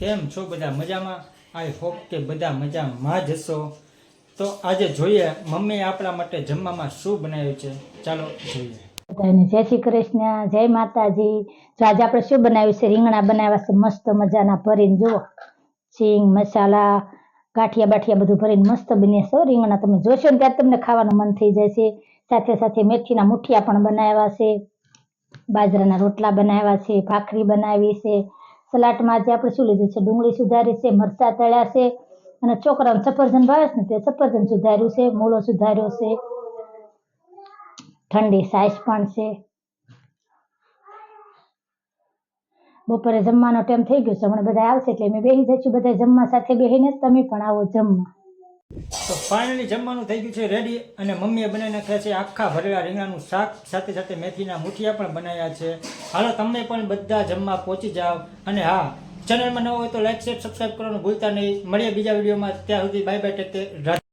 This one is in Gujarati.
કેમ છો બધા મજામાં? આઈ હોપ કે બધા મજામાં જ હશો. તો આજે જોઈએ મમ્મીએ આપણા માટે જમવામાં શું બનાવ્યું છે? ચાલો જોઈએ. જય શ્રી કૃષ્ણ, જય માતાજી. તો આજે આપણે શું બનાવ્યું છે? રીંગણા બનાવ્યા છે, મસ્ત મજાના ભરીને. જુઓ સિંગ મસાલા, ગાંઠિયા બાઠિયા બધું ભરીને મસ્ત બન્યા છે રીંગણા તમે જોશો ને ત્યારે તમને ખાવાનું મન થઈ જાય છે સાથે સાથે મેથીના મુઠિયા પણ બનાવ્યા છે. બાજરાના રોટલા બનાવ્યા છે, ભાખરી બનાવી છે. સલાડમાં આજે આપણે શું લીધું છે, ડુંગળી સુધારી છે, મરચાં તળ્યા છે અને છોકરાઓને સફરજન ભાવે છે ને તે સફરજન સુધાર્યું છે, મૂળો સુધાર્યો છે, ઠંડી સાઈઝ પણ છે. બપોરે જમવાનો ટાઈમ થઈ ગયો છે, હમણાં બધા આવશે એટલે મેં બેસી જઈશું બધા જમવા સાથે બેસીને તમે પણ આવો જમવા. તો ફાઇનલી જમવાનું થઈ ગયું છે રેડી અને મમ્મીએ બનાવી નાખ્યા છે આખા ભરેલા રીંગણાનું શાક. સાથે સાથે મેથીના મુઠિયા પણ બનાવ્યા છે. હાલો તમે પણ બધા જમવા પહોંચી જાઓ. અને હા ચેનલમાં ન હોય તો લાઈક શેર સબસ્ક્રાઈબ કરવાનું ભૂલતા નહીં. મળીએ બીજા વિડીયોમાં. ત્યાં સુધી બાય બાય ટેક